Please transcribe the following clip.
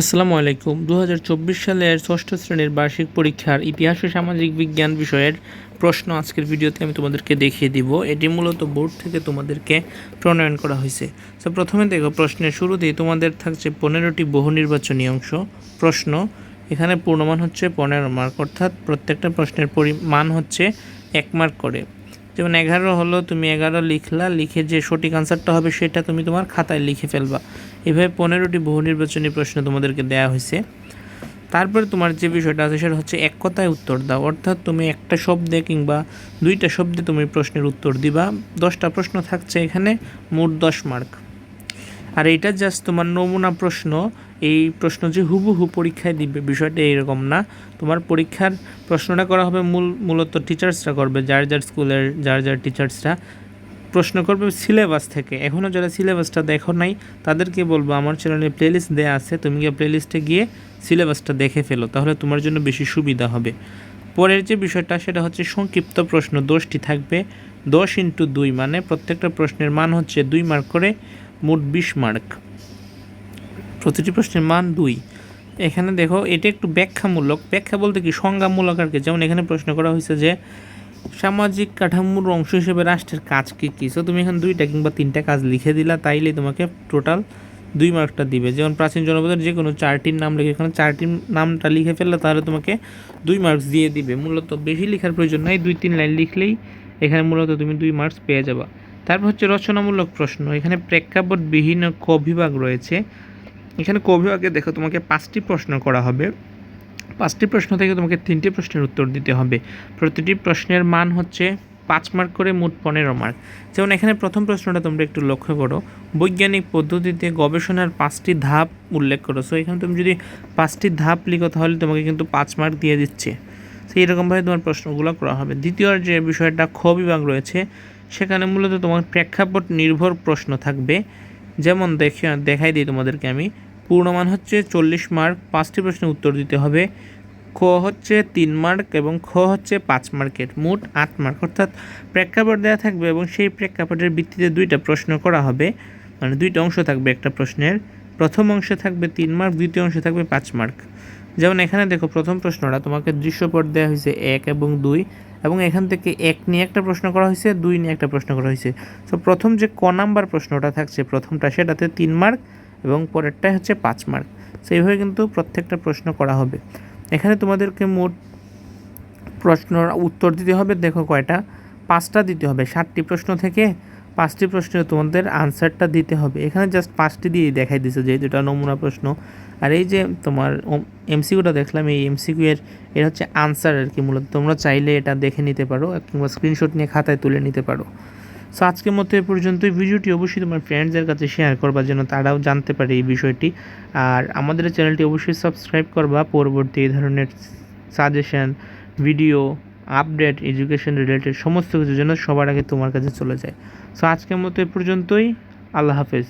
আসসালামু আলাইকুম। দু হাজার চব্বিশ সালের ষষ্ঠ শ্রেণির বার্ষিক পরীক্ষার ইতিহাস ও সামাজিক বিজ্ঞান বিষয়ের প্রশ্ন আজকের ভিডিওতে আমি তোমাদেরকে দেখিয়ে দিব। এটি মূলত বোর্ড থেকে তোমাদেরকে প্রণয়ন করা হয়েছে। তো প্রথমে দেখো, প্রশ্নের শুরুতেই তোমাদের থাকছে পনেরোটি বহু নির্বাচনী অংশ প্রশ্ন। এখানে পূর্ণমান হচ্ছে পনেরো মার্ক, অর্থাৎ প্রত্যেকটা প্রশ্নের পরিমাণ হচ্ছে এক মার্ক করে। যেমন এগারো হলো তুমি এগারো লিখলা, লিখে যে সঠিক আনসারটা হবে সেটা তুমি তোমার খাতায় লিখে ফেলবা। এভাবে পনেরোটি বহু নির্বাচনী প্রশ্ন তোমাদেরকে দেওয়া হয়েছে। তারপরে তোমার যে বিষয়টা আছে সেটা হচ্ছে এক কথায় উত্তর দাও। অর্থাৎ তুমি একটা শব্দে কিংবা দুইটা শব্দে তুমি প্রশ্নের উত্তর দিবা। দশটা প্রশ্ন থাকছে এখানে, মোট দশ মার্ক আর এটা জাস্ট তোমার নমুনা প্রশ্ন। এই প্রশ্ন যে হুবহু পরীক্ষায় দিবে, বিষয়টা এইরকম না। তোমার পরীক্ষার প্রশ্নটা করা হবে মূল, মূলত টিচার্সরা করবে, যার যার স্কুলের, যার যার টিচার্সরা প্রশ্ন করবে সিলেবাস থেকে। এখনও যারা সিলেবাসটা দেখো নাই, তাদেরকে বলব, আমার চ্যানেলে প্লেলিস্ট দেওয়া আছে, তুমি গিয়ে প্লেলিস্টে গিয়ে সিলেবাসটা দেখে ফেলো, তাহলে তোমার জন্য বেশি সুবিধা হবে। পরের যে বিষয়টা, সেটা হচ্ছে সংক্ষিপ্ত প্রশ্ন, দশটি থাকবে। দশ ইন্টু দুই মানে প্রত্যেকটা প্রশ্নের মান হচ্ছে দুই মার্ক করে মোট বিশ মার্ক প্রতিটি প্রশ্নের মান দুই। এখানে দেখো, এটা একটু ব্যাখ্যামূলক। ব্যাখ্যা বলতে কি? সংজ্ঞামূলক আর কি। যেমন এখানে প্রশ্ন করা হয়েছে যে, সামাজিক কাঠামোর অংশ হিসেবে রাষ্ট্রের কাজ কী কী? সো তুমি এখানে দুইটা কিংবা তিনটা কাজ লিখে দিলা, তাইলে তোমাকে টোটাল দুই মার্কটা দিবে। যেমন প্রাচীন জনপদের যে কোনো চারটির নাম লিখে, এখানে চারটির নামটা লিখে ফেললে তাহলে তোমাকে দুই মার্কস দিয়ে দিবে। মূলত বেশি লেখার প্রয়োজন নাই, দুই তিন লাইন লিখলেই এখানে মূলত তুমি দুই মার্কস পেয়ে যাবা। তারপর হচ্ছে রচনামূলক প্রশ্ন। এখানে প্রেক্ষাপটবিহীন ক বিভাগ রয়েছে। এখানে ক বিভাগে দেখো তোমাকে পাঁচটি প্রশ্ন করা হবে। পাঁচটি প্রশ্ন থেকে তোমাকে তিনটি প্রশ্নের উত্তর দিতে হবে। প্রতিটি প্রশ্নের মান হচ্ছে পাঁচ মার্ক করে মোট পনেরো মার্ক। যেমন এখানে প্রথম প্রশ্নটা তোমরা একটু লক্ষ্য করো। বৈজ্ঞানিক পদ্ধতিতে গবেষণার পাঁচটি ধাপ উল্লেখ করো। সো এখানে তুমি যদি পাঁচটি ধাপ লিখো, তাহলে তোমাকে কিন্তু পাঁচ মার্ক দিয়ে দিচ্ছে। সেই রকমভাবে তোমার প্রশ্নগুলো করা হবে। দ্বিতীয় যে বিষয়টা খ বিভাগ রয়েছে, সেখানে মূলত তোমার প্রেক্ষাপট নির্ভর প্রশ্ন থাকবে। যেমন দেখে দেখাই দিই তোমাদেরকে আমি। পূর্ণমান হচ্ছে চল্লিশ মার্ক, পাঁচটি প্রশ্নের উত্তর দিতে হবে। ক হচ্ছে তিন মার্ক এবং খ হচ্ছে পাঁচ মার্কের, মোট আট মার্ক। অর্থাৎ প্রেক্ষাপট দেওয়া থাকবে এবং সেই প্রেক্ষাপটের ভিত্তিতে দুইটা প্রশ্ন করা হবে। মানে দুইটা অংশ থাকবে একটা প্রশ্নের। প্রথম অংশে থাকবে তিন মার্ক, দ্বিতীয় অংশে থাকবে পাঁচ মার্ক। যেমন এখানে দেখো, প্রথম প্রশ্নটা তোমাকে দৃশ্যপট দেওয়া হয়েছে এক এবং দুই এবং এখান থেকে এক নিয়ে একটা প্রশ্ন করা হয়েছে, দুই নিয়ে একটা প্রশ্ন করা হয়েছে। তো প্রথম যে ক নাম্বার প্রশ্নটা থাকছে, প্রথমটা সেটাতে তিন মার্ক এবং পরেরটাই হচ্ছে পাঁচ মার্ক। সেইভাবে কিন্তু প্রত্যেকটা প্রশ্ন করা হবে। এখানে তোমাদেরকে মোট প্রশ্ন উত্তর দিতে হবে। দেখো কয়টা? পাঁচটা দিতে হবে। ষাটটি প্রশ্ন থেকে পাঁচটি প্রশ্নের তোমাদের আনসারটা দিতে হবে। এখানে জাস্ট পাঁচটি দিয়ে দেখাই দিছে যেহেতু এটা নমুনা প্রশ্ন। আর এই যে তোমার এমসিকিউটা দেখলাম, এই এমসিকিউ এর এটা হচ্ছে আনসার আর কি মূলত। তোমরা চাইলে এটা দেখে নিতে পারো কিংবা স্ক্রিনশট নিয়ে খাতায় তুলে নিতে পারো। সো আজকের মতো এ পর্যন্তই। ভিডিওটি অবশ্যই তোমার ফ্রেন্ডসদের কাছে শেয়ার করবা যেন তারাও জানতে পারে এই বিষয়টি। আর আমাদের চ্যানেলটি অবশ্যই সাবস্ক্রাইব করবা। পরবর্তী এই ধরনের suggestion video update education related সমস্ত কিছু যেন সবার আগে তোমার কাছে চলে যায়। সো আজকের মতো এ পর্যন্তই। আল্লাহ হাফেজ।